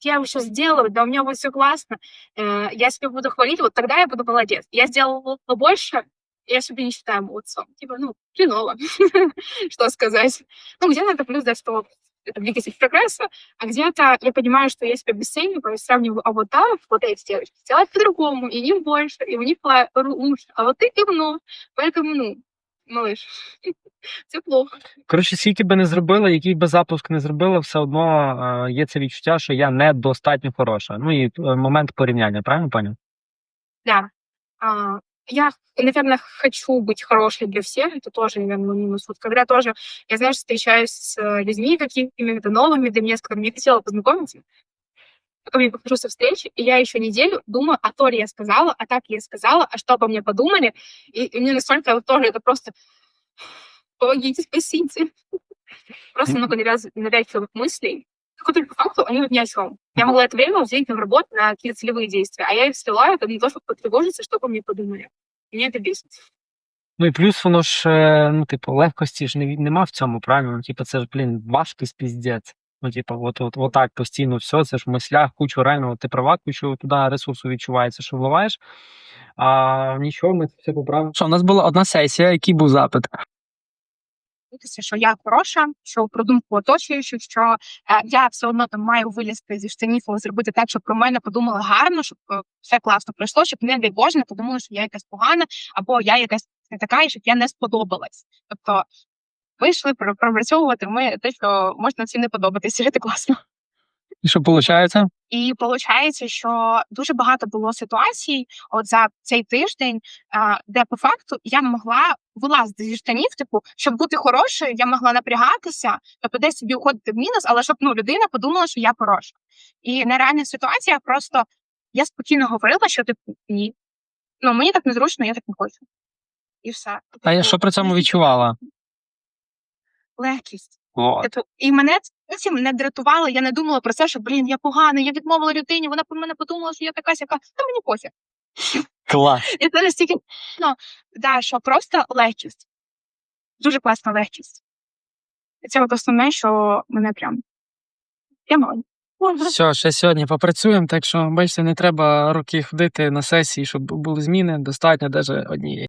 я все сделаю, да у меня будет все классно, э, я себя буду хвалить, вот тогда я буду молодец. Я сделала больше, я себя не считаю молодцом. Типа, ну, хреново, что сказать. Ну, где-то это плюс, да, что это двигатель прогресса, а где-то я понимаю, что я себя обесцениваю, сравниваю, а вот там, вот эти девочки делают по-другому, и им больше, и у них лучше, а вот ты говно, поэтому, ну, малыш, це плохо. Коротше, скільки би не зробила, який би запуск не зробила, все одно е, є це відчуття, що я недостатньо хороша. Ну і е, момент порівняння, правильно пані? Да. А, я, наверное, хочу быть хорошей для всех. Это тоже, наверное, минус. Вот когда тоже, я, знаешь, встречаюсь с э, людьми какими-то новыми для меня, с которыми я хотела познакомиться, потом я выхожу со встречи, и я еще неделю думаю, а то ли я сказала, а так ли я сказала, а что обо мне подумали. И, и мне настолько вот тоже это просто помогите, спасите. Просто много навяз- навязчивых мыслей, которые по факту они вот ни о чем. Я могла это время взять на работу на какие-то целевые действия, а я их слила это не то, чтобы потревожиться, что обо мне подумали. Меня это бесит. Ну і плюс воно ж, е, ну, типу, легкості ж не, від- нема в цьому, правильно? Ну, типу, це ж, блін, важкість піздець. Ну, типу, от, от, от так постійно все, це ж в мислях, кучу реально, от ти права, кучу туди ресурсу відчувається, що вливаєш. А нічого, ми це все поправимо. Що, у нас була одна сесія, який був запит. Дивитися, що я хороша, що про думку оточуючих, що е, я все одно там маю вилізти зі штанів, зробити так, щоб про мене подумали гарно, щоб е, все класно пройшло, щоб не дай Боже не подумали, що я якась погана, або я якась не така, і щоб я не сподобалась. Тобто вийшли пропрацьовувати ми те, що можна всім не подобатися, жити класно. І що виходить? І виходить, що дуже багато було ситуацій, от за цей тиждень, де по факту я могла вилазити зі штанів, типу, щоб бути хорошою, я могла напрягатися, тобто десь собі уходити в мінус, але щоб ну людина подумала, що я хороша. І на реальних ситуаціях просто я спокійно говорила, що типу ні. Ну мені так незручно, я так не хочу. І все. А я Типу, що при цьому відчувала? Легкість. Типу, і мене це потім не дратувало. Я не думала про це, що блін, я погана, я відмовила людині. Вона про мене подумала, що я така сяка. Та мені пофіг. Клас. І це настільки ну, да, що просто легкість. Дуже класна легкість. І це от основне, що мене прям. Я молодь. Все, ще сьогодні попрацюємо, так що, бачите, не треба роки ходити на сесії, щоб були зміни, достатньо навіть однієї.